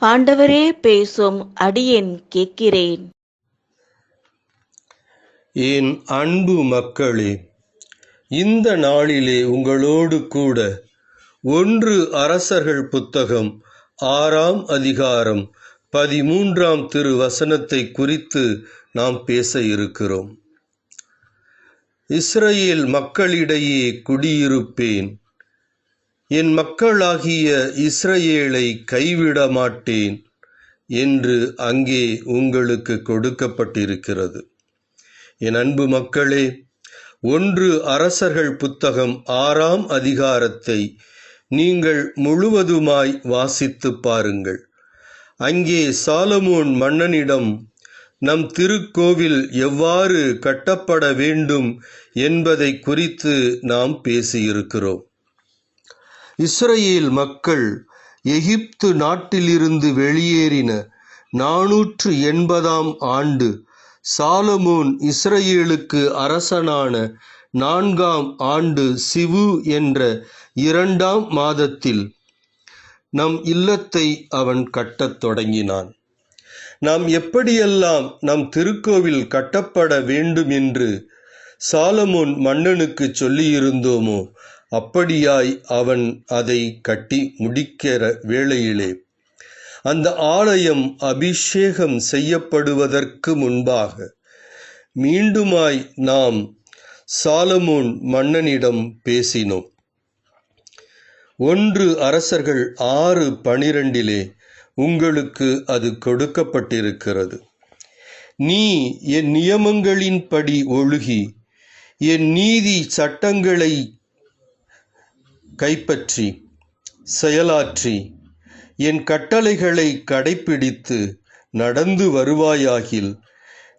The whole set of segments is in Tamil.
ஆண்டவரே பேசும் அடியேன் கேட்கிறேன். என் அன்பு மக்களே இந்த நாளிலே உங்களோடு கூட ஒன்று அரசர்கள் புத்தகம் ஆறாம் அதிகாரம் பதிமூன்றாம் திரு வசனத்தை குறித்து நாம் பேச இருக்கிறோம். இஸ்ரேல் மக்களிடையே குடியிருப்பேன். என் மக்களாகிய இஸ்ரேலை கைவிட மாட்டேன் என்று அங்கே உங்களுக்கு கொடுக்கப்பட்டிருக்கிறது. என் அன்பு மக்களே ஒன்று அரசர்கள் புத்தகம் ஆறாம் அதிகாரத்தை நீங்கள் முழுவதுமாய் வாசித்து பாருங்கள். அங்கே சாலமோன் மன்னனிடம் நம் திருக்கோவில் எவ்வாறு கட்டப்பட வேண்டும் என்பதை குறித்து நாம் பேசியிருக்கிறோம். இஸ்ரேல் மக்கள் எகிப்து நாட்டிலிருந்து வெளியேறின நாநூற்று எண்பதாம் ஆண்டு. சாலமோன் இஸ்ரேலுக்கு அரசனான நான்காம் ஆண்டு சிவு என்ற இரண்டாம் மாதத்தில் நம் இல்லத்தை அவன் கட்டத் தொடங்கினான். நாம் எப்படியெல்லாம் நம் திருக்கோவில் கட்டப்பட வேண்டும் என்று சாலமோன் மன்னனுக்கு சொல்லியிருந்தோமோ அப்படியாய் அவன் அதை கட்டி முடிக்கிற வேளையிலே அந்த ஆலயம் அபிஷேகம் செய்யப்படுவதற்கு முன்பாக மீண்டுமாய் நாம் சாலமோன் மன்னனிடம் பேசினோம். ஒன்று அரசர்கள் ஆறு பனிரெண்டிலே உங்களுக்கு அது கொடுக்கப்பட்டிருக்கிறது. நீ என் நியமங்களின்படி ஒழுகி என் நீதி சட்டங்களை கைப்பற்றி செயலாற்றி என் கட்டளைகளை கடைப்பிடித்து நடந்து வருவாயாகில்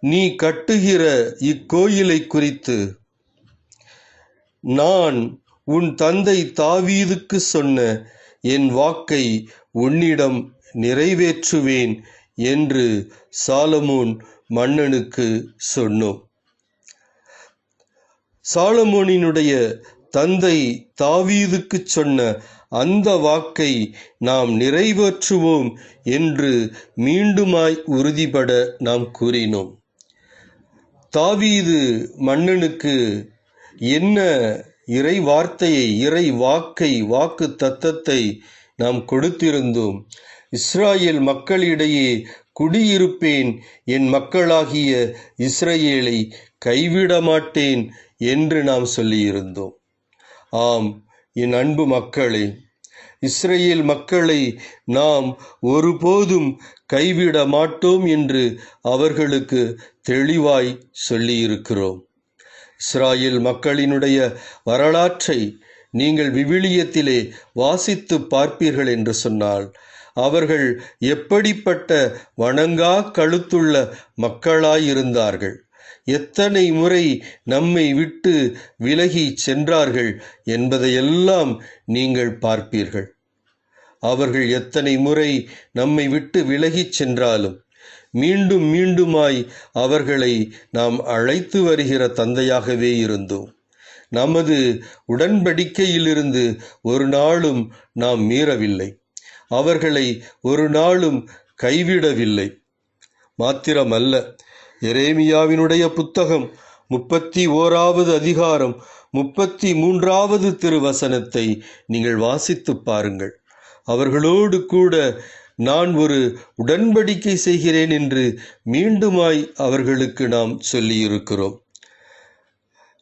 நீ கட்டுகிற இக்கோயிலை குறித்து நான் உன் தந்தை தாவீதுக்கு சொன்ன என் வாக்கை உன்னிடம் நிறைவேற்றுவேன் என்று சாலமோன் மன்னனுக்கு சொன்னோம். சாலமோனினுடைய தந்தை தாவீதுக்கு சொன்ன அந்த வாக்கை நாம் நிறைவேற்றுவோம் என்று மீண்டுமாய் உறுதிபட நாம் கூறினோம். தாவீது மன்னனுக்கு என்ன இறை வார்த்தையை இறை வாக்கை வாக்கு தத்தத்தை நாம் கொடுத்திருந்தோம்? இஸ்ராயேல் மக்களிடையே குடியிருப்பேன் என் மக்களாகிய இஸ்ரேலை கைவிட மாட்டேன் என்று நாம் சொல்லியிருந்தோம். ஆம் என் அன்பு மக்களே இஸ்ரேல் மக்களை நாம் ஒருபோதும் கைவிட மாட்டோம் என்று அவர்களுக்கு தெளிவாய் சொல்லியிருக்கிறோம். இஸ்ராயேல் மக்களினுடைய வரலாற்றை நீங்கள் விவிலியத்திலே வாசித்து பார்ப்பீர்கள் என்று சொன்னால் அவர்கள் எப்படிப்பட்ட வணங்கா கழுத்துள்ள மக்களாயிருந்தார்கள். எத்தனை முறை நம்மை விட்டு விலகி சென்றார்கள் என்பதையெல்லாம் நீங்கள் பார்ப்பீர்கள். அவர்கள் எத்தனை முறை நம்மை விட்டு விலகிச் சென்றாலும் மீண்டும் மீண்டுமாய் அவர்களை நாம் அழைத்து வருகிற தந்தையாகவே இருந்தோம். நமது உடன்படிக்கையிலிருந்து ஒரு நாளும் நாம் மீறவில்லை. அவர்களை ஒரு நாளும் கைவிடவில்லை. மாத்திரமல்ல எரேமியாவினுடைய புத்தகம் முப்பத்தி ஓராவது அதிகாரம் முப்பத்தி மூன்றாவது திருவசனத்தை நீங்கள் வாசித்து பாருங்கள். அவர்களோடு கூட நான் ஒரு உடன்படிக்கை செய்கிறேன் என்று மீண்டுமாய் அவர்களுக்கு நாம் சொல்லியிருக்கிறோம்.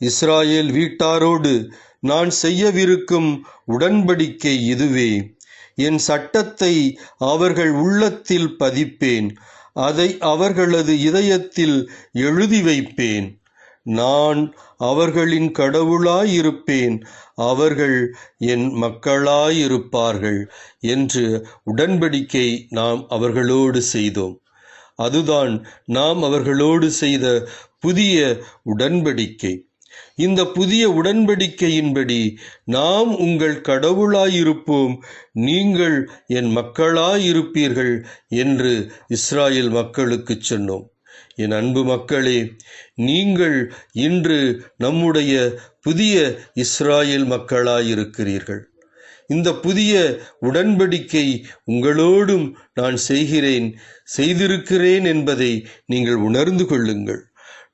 இஸ்ராயேல் வீட்டாரோடு நான் செய்யவிருக்கும் உடன்படிக்கை இதுவே. என் சட்டத்தை அவர்கள் உள்ளத்தில் பதிப்பேன். அதை அவர்களது இதயத்தில் எழுதி வைப்பேன். நான் அவர்களின் கடவுளாயிருப்பேன். அவர்கள் என் மக்களாயிருப்பார்கள் என்று உடன்படிக்கை நாம் அவர்களோடு செய்தோம். அதுதான் நாம் அவர்களோடு செய்த புதிய உடன்படிக்கை. இந்த புதிய உடன்படிக்கையின்படி நாம் உங்கள் கடவுளாயிருப்போம். நீங்கள் என் மக்களாயிருப்பீர்கள் என்று இஸ்ராயேல் மக்களுக்கு சொன்னோம். என் அன்பு மக்களே நீங்கள் இன்று நம்முடைய புதிய இஸ்ராயேல் மக்களாயிருக்கிறீர்கள். இந்த புதிய உடன்படிக்கை உங்களோடும் நான் செய்கிறேன் செய்திருக்கிறேன் என்பதை நீங்கள் உணர்ந்து கொள்ளுங்கள்.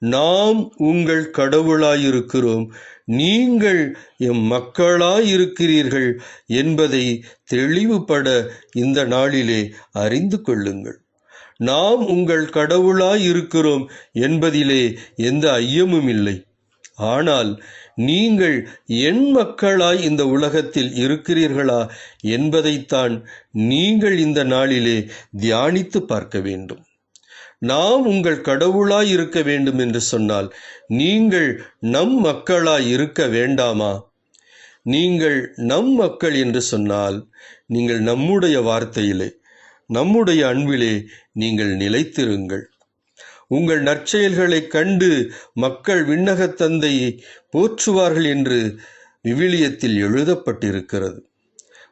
நாம் உங்கள் கடவுளாயிருக்கிறோம். நீங்கள் எம் மக்களாயிருக்கிறீர்கள் என்பதை தெளிவுபட இந்த நாளிலே அறிந்து கொள்ளுங்கள். நாம் உங்கள் கடவுளாயிருக்கிறோம் என்பதிலே எந்த ஐயமும் இல்லை. ஆனால் நீங்கள் என் மக்களாய் இந்த உலகத்தில் இருக்கிறீர்களா என்பதைத்தான் நீங்கள் இந்த நாளிலே தியானித்து பார்க்க வேண்டும். நாம் உங்கள் கடவுளாய் இருக்க வேண்டும் என்று சொன்னால் நீங்கள் நம் மக்களாய் இருக்க வேண்டாமா? நீங்கள் நம் மக்கள் என்று சொன்னால் நீங்கள் நம்முடைய வார்த்தையிலே நம்முடைய அன்பிலே நீங்கள் நிலைத்திருங்கள். உங்கள் நற்செயல்களைக் கண்டு மக்கள் விண்ணகத் தந்தையை போற்றுவார்கள் என்று விவிலியத்தில் எழுதப்பட்டிருக்கிறது.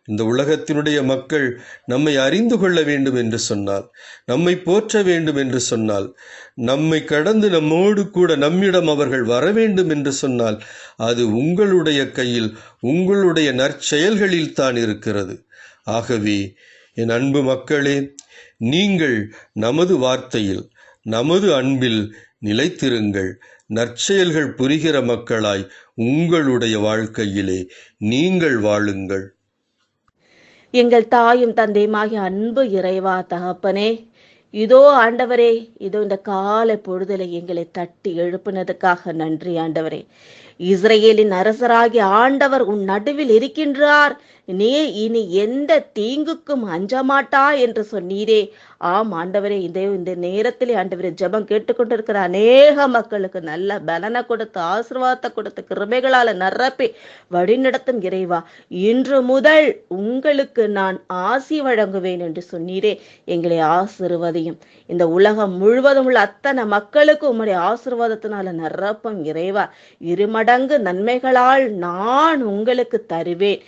இந்த உலகத்தினுடைய மக்கள் நம்மை அறிந்து கொள்ள வேண்டும் என்று சொன்னால் நம்மை போற்ற வேண்டும் என்று சொன்னால் நம்மை கடந்து நம்மோடு கூட நம்மிடம் அவர்கள் வர வேண்டும் என்று சொன்னால் அது உங்களுடைய கையில் உங்களுடைய நற்செயல்களில் தான் இருக்கிறது. ஆகவே என் அன்பு மக்களே நீங்கள் நமது வார்த்தையில் நமது அன்பில் நிலைத்திருங்கள். நற்செயல்கள் புரிகிற மக்களாய் உங்களுடைய வாழ்க்கையிலே நீங்கள் வாழுங்கள். எங்கள் தாயும் தந்தையுமாகிய அன்பு இறைவா தகப்பனே இதோ ஆண்டவரே இதோ இந்த காலை பொழுதுல எங்களை தட்டி எழுப்பினதுக்காக நன்றி ஆண்டவரே. இஸ்ரேலின் அரசராகிய ஆண்டவர் உன் நடுவில் இருக்கின்றார் நீ இனி எந்த தீங்குக்கும் அஞ்ச மாட்டா என்று சொன்னீரே. ஆம் ஆண்டவரே இந்த இந்த நேரத்திலே ஆண்டவரே ஜெபம் கேட்டுக்கொண்டிருக்கிற அநேக மக்களுக்கு நல்ல பலனை கொடுத்து ஆசிர்வாதத்தை கொடுத்து கிருமைகளால நிரப்பி வழிநடத்தும் இறைவா. இன்று முதல் உங்களுக்கு நான் ஆசி வழங்குவேன் என்று சொன்னீரே. எங்களை ஆசிர்வதையும். இந்த உலகம் முழுவதும் உள்ள அத்தனை மக்களுக்கு உம்முடைய ஆசிர்வாதத்தினால நிரப்பும் இறைவா. இருமடங்கு நன்மைகளால் நான் உங்களுக்கு தருவேன்.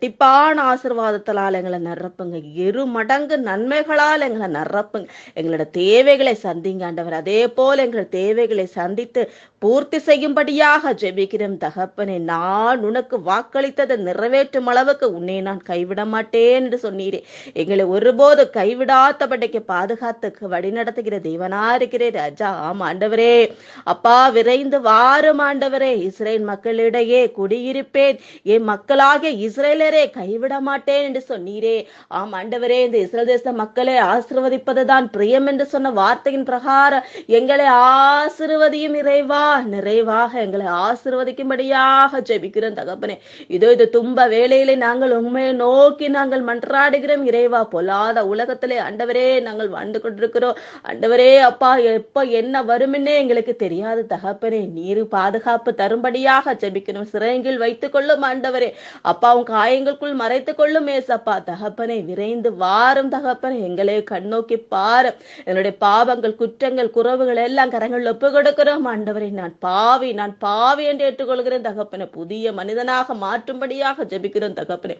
இரட்டிப்பான ஆசீர்வாதத்தினால் எங்களை நிரப்புங்க. இரு மடங்கு நன்மைகளால் எங்களை நிரப்புங்க. எங்களோட தேவைகளை சந்திங்க ஆண்டவர். அதே போல எங்கள் தேவைகளை சந்தித்து பூர்த்தி செய்யும்படியாக ஜெபிக்கிறேன் தகப்பனே நான் உனக்கு வாக்களித்ததை நிறைவேற்றும் அளவுக்கு உன்னை நான் கைவிட மாட்டேன் என்று சொன்னீரே. எங்களை ஒருபோது கைவிடாதபடிக்கு பாதுகாத்துக்கு வழி நடத்துகிற தெய்வனா இருக்கிறேன் ராஜா. ஆம் ஆண்டவரே. அப்பா விரைந்து வாரும் ஆண்டவரே. இஸ்ரேல் மக்களிடையே குடியிருப்பேன். என் மக்களாகிய இஸ்ரேலரே கைவிட மாட்டேன் என்று சொன்னீரே. ஆம் ஆண்டவரே. இந்த இஸ்ரேல் தேச மக்களை ஆசிர்வதிப்பதுதான் பிரியம் என்று சொன்ன வார்த்தையின் பிரகாரம் எங்களை ஆசிர்வதியும் இறைவா. நிறைவாக எங்களை ஆசிர்வதிக்கும்படியாக ஜெபிக்கிறோம் தகப்பனே. இதோ இது தும்ப வேலையிலே நாங்கள் உண்மையை நோக்கி நாங்கள் மன்றாடுகிறோம். இறைவா பொல்லாத உலகத்திலே ஆண்டவரே நாங்கள் வாழ்ந்து கொண்டிருக்கிறோம். ஆண்டவரே அப்பா எப்ப என்ன வருமென்னே எங்களுக்கு தெரியாது தகப்பனே. நீர் பாதுகாப்பு தரும்படியாக ஜெபிக்கணும் சிறையில் வைத்துக் கொள்ளும் ஆண்டவரே. அப்பா உன் காயங்களுக்குள் மறைத்துக் கொள்ளும் ஏசப்பா. தகப்பனே விரைந்து வாரும் தகப்பனே. எங்களை கண்ணோக்கி பாரு என்னுடைய பாவங்கள் குற்றங்கள் குறவுகள் எல்லாம் கரங்கள் ஒப்பு கொடுக்கிறோம். ஆண்டவரே நான் பாவி நான் பாவி என்று ஏற்றுக்கொள்கிறேன் தகப்பனை. புதிய மனிதனாக மாற்றும்படியாக ஜெபிக்கிறோம் தகப்பனே.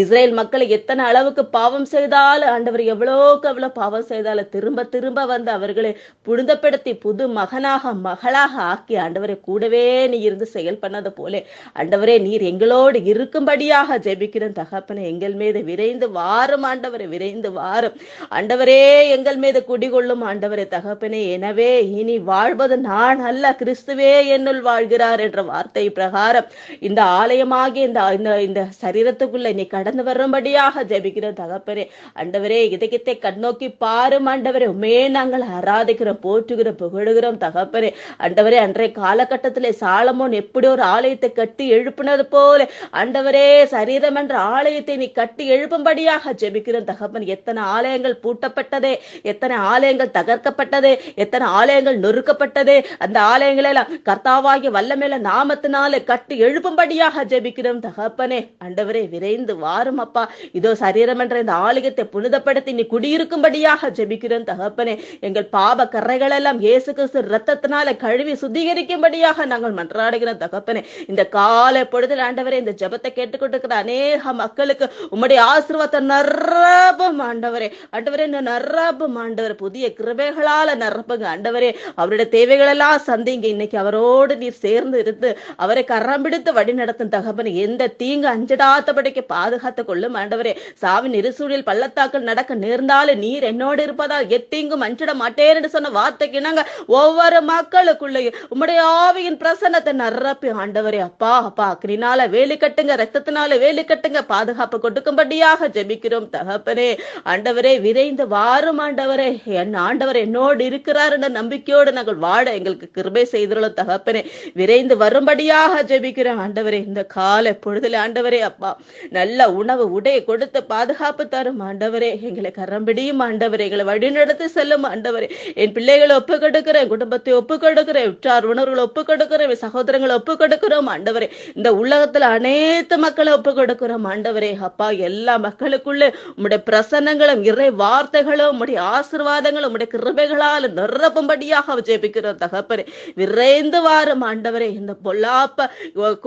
இஸ்ரேல் மக்களை எத்தனை அளவுக்கு பாவம் செய்தாலும் ஆண்டவர் எவ்வளோக்கு எவ்வளவு பாவம் செய்தாலும் திரும்ப திரும்ப வந்து அவர்களை புனிதப்படுத்தி புது மகனாக மகளாக ஆக்கி ஆண்டவரை கூடவே நீ இருந்து செயல் பண்ணது போல. ஆண்டவரே நீர் எங்களோடு இருக்கும்படியாக ஜெபிக்கிறேன் தகப்பனை. எங்கள் மீது விரைந்து வாரும் ஆண்டவரை விரைந்து வாரும். ஆண்டவரே எங்கள் மீது குடிகொள்ளும் ஆண்டவரை தகப்பனே. எனவே இனி வாழ்வது நான் அல்ல கிறிஸ்துவே என்னுள் வாழ்கிறார் என்ற வார்த்தை பிரகாரம் இந்த ஆலயமாகிய இந்த இந்த சரீரத்துக்குள்ள நீ கடந்து வரும்படியாக ஜெபிக்கிற தகப்பரே ஆண்டவரே இதயத்தை கண்ணோக்கி பாரும் ஆண்டவரே உமே நாங்கள் ஆராதிக்கிறோம் போற்றுகிறோம் புகழுகிறோம் தகப்பரே ஆண்டவரே அன்றைய காலகட்டத்திலே சாலமோன் எப்படி ஒரு ஆலயத்தை கட்டி எழுப்பினது போல ஆண்டவரே சரீரம் என்ற ஆலயத்தை நீ கட்டி எழுப்பும்படியாக ஜெபிக்கிறோம் தகப்பன். எத்தனை ஆலயங்கள் பூட்டப்பட்டதே எத்தனை ஆலயங்கள் தகர்க்கப்பட்டதே எத்தனை ஆலயங்கள் நொறுக்கப்பட்டதே அந்த ஆலயங்களை எல்லாம் கர்த்தாவாகிய வல்லமேல நாமத்தினால கட்டி எழுப்பும்படியாக ஜெபிக்கிறோம். தகப்பனே அண்டவரே விரைந்து வாரும் அப்பா. இதோ சரீரம் என்ற இந்த ஆலயத்தை புனிதப்படுத்தி நீ குடியிருக்கும்படியாக ஜெபிக்கிறோம். தகப்பனே எங்கள் பாப கரைகள் எல்லாம் இயேசு கிறிஸ்து ரத்தத்தினால கழுவி சுத்திகரிக்கும்படியாக நாங்கள் மன்றாடுகிறோம். தகப்பனே இந்த காலை பொழுதில் ஆண்டவரே இந்த ஜபத்தை கேட்டுக்கொண்டிருக்கிற அநேக மக்களுக்கு உம்முடைய ஆசீர்வாதத்தை நரபம் ஆண்டவரே. ஆண்டவரே நரபம் ஆண்டவர். புதிய கிருபைகளால நரப்புங்க. ஆண்டவரே அவருடைய தேவைகளெல்லாம் சந்திங்க. இன்னைக்கு அவரோடு நீர் சேர்ந்து இருந்து அவரை கரம் பிடித்து வழி நடத்தும் தகப்பன் எந்த தீங்கு அஞ்சடாத்தபடிக்கு பாதுகாத்துக் கொள்ளும் ஆண்டவரே. சாவின் இருசூழில் பள்ளத்தாக்கள் நடக்க நேர்ந்தாலும் நீர் என்னோடு இருப்பதால் எத்தீங்கும் அஞ்சிட மாட்டேன் என்று சொன்ன வார்த்தைக்கு நாங்க ஒவ்வொரு மக்களுக்குள்ளேயும் உம்முடைய ஆவியின் பிரசன்னத்தை நிரப்பி ஆண்டவரே அப்பா அப்பா அக்னினால வேலி கட்டுங்க ரத்தத்தினால வேலி கட்டுங்க பாதுகாப்பு கொடுக்கும்படியாக ஜெபிக்கிறோம் தகப்பனே. ஆண்டவரே விரைந்து வாரும் ஆண்டவரே. என் ஆண்டவர் என்னோடு இருக்கிறார் என்ற நம்பிக்கையோடு நாங்கள் வாட எங்களுக்கு கிருபை செய்து செய்துள்ளோம் தகப்பனே விரைந்து வரும்படியாக ஜெபிக்கிறோம் ஆண்டவரே இந்த கால பொழுதுல ஆண்டவரே அப்பா நல்ல உணவு உடை கொடுத்து பாதுகாப்பு தரும். ஆண்டவரே எங்களை கரம்பிடியும் ஆண்டவரே எங்களை வழிநடத்தி செல்லும். ஆண்டவரே என் பிள்ளைகளை ஒப்பு கொடுக்கிறேன் குடும்பத்தை ஒப்பு கொடுக்கிறேன் உற்றார் உணர்வுகளை ஒப்பு கொடுக்கிறேன் சகோதரங்களை ஒப்பு கொடுக்கிறோம் ஆண்டவரே இந்த உலகத்துல அனைத்து மக்களை ஒப்பு கொடுக்கிறோம் ஆண்டவரே அப்பா எல்லா மக்களுக்குள்ள உம்முடைய பிரசன்னங்களும் இறை வார்த்தைகளும் உம்முடைய ஆசிர்வாதங்களும் உம்முடைய கிருபைகளால் நிரப்பும்படியாக ஜெபிக்கிறோம் தகப்பரே விர விரைந்து வாரும் ஆண்டவரே. இந்த பொல்லாப்ப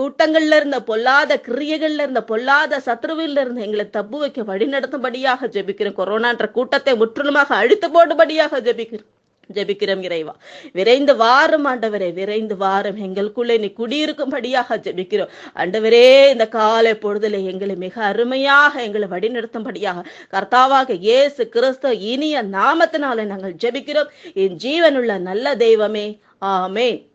கூட்டங்கள்ல இருந்த பொல்லாத கிரியைகள்ல இருந்த பொல்லாத சத்ருவில் இருந்து எங்களை தப்பு வைக்க வழி நடத்தும்படியாக ஜெபிக்கிறேன். கொரோனான்ற கூட்டத்தை முற்றிலுமாக அழித்து போடும்படியாக ஜெபிக்கிறோம் ஜெபிக்கிறோம் இறைவா. விரைந்து வாரம் ஆண்டவரே விரைந்து வாரும். எங்களுக்குள்ளே நீ குடியிருக்கும்படியாக ஜெபிக்கிறோம். ஆண்டவரே இந்த காலை பொழுதுல எங்களை மிக அருமையாக எங்களை வழிநடத்தும்படியாக கர்த்தாவாக இயேசு கிறிஸ்து இனிய நாமத்தினால நாங்கள் ஜெபிக்கிறோம். என் ஜீவனுள்ள நல்ல தெய்வமே. ஆமேன்.